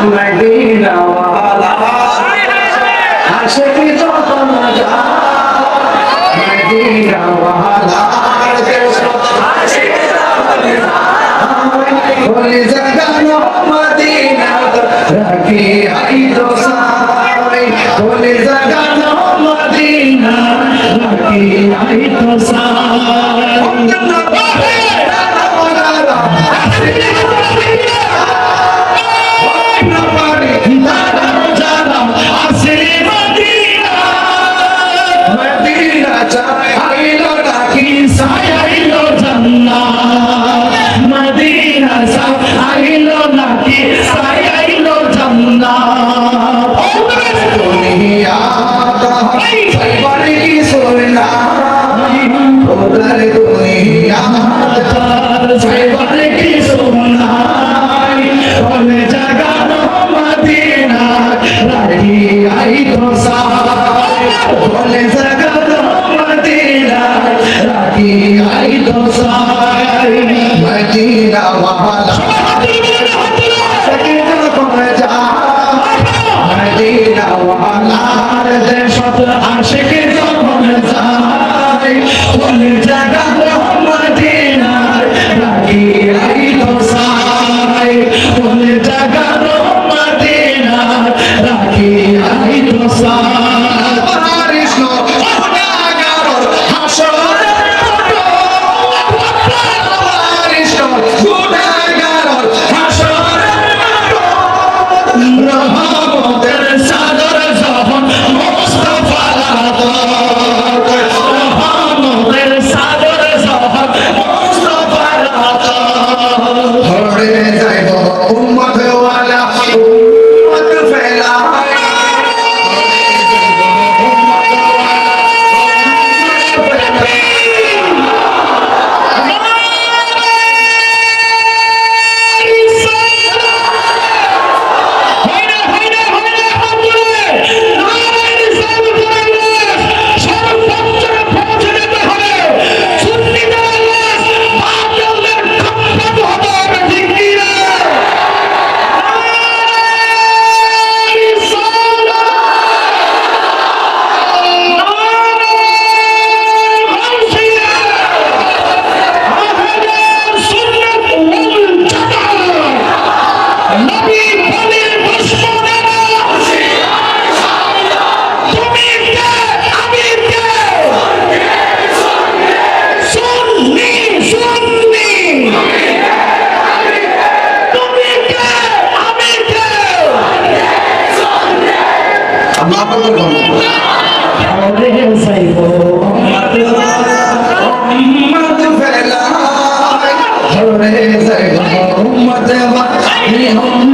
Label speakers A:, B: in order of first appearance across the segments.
A: মদিনাওয়ালা হাসে কি তখন মদিনাওয়ালা হাসে কি তখন ভুলে যাকানো আহ্বান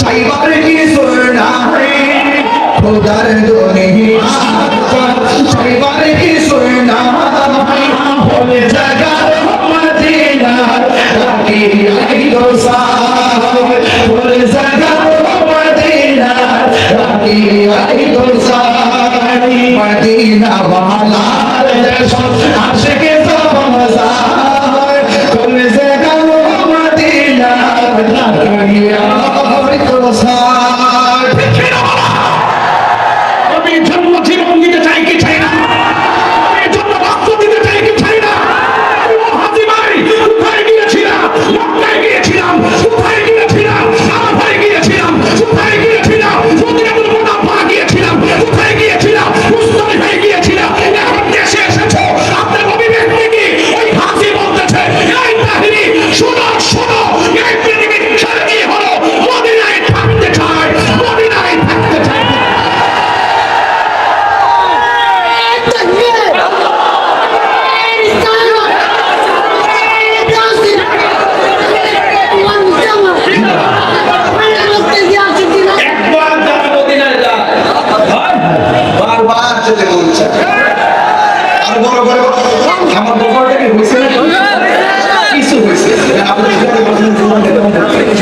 A: চাইবার কিছু নাই খোদার দুনিয়া চাইবার কিছু নাই হলে জাগার মদিনা রাখি আইলো সাহাব হলে জাগার মদিনা রাখি আইলো সাহাব মদিনা
B: ওয়ালা Yeah.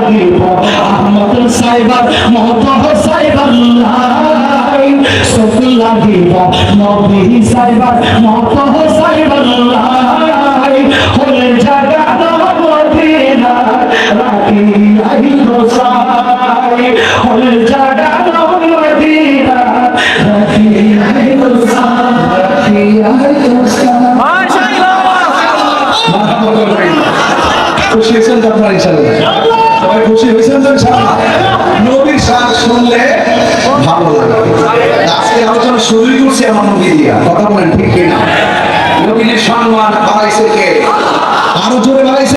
B: সকি লাগিব আহমদ সাইবার মত সাইবার সকি লাগিব নবী সাইবার মত সাইবার হলে জাগা মদিনা রাখি আহি রসাই হলে জাগা মদিনা রাখি আহি রসাই
A: খুশি হয়েছেন তো আপনারা ইনশাআল্লাহ সবাই খুশি হয়েছেন তো নবীর শান শুনলে ভালো লাগে আজকে আলোচনা শুরুই করছি আমার নবী দিয়া। কথা বলেন ঠিক কিনা? নবীর সম্মান বাড়াইছে কে? আরও জোরে বাড়াইছে।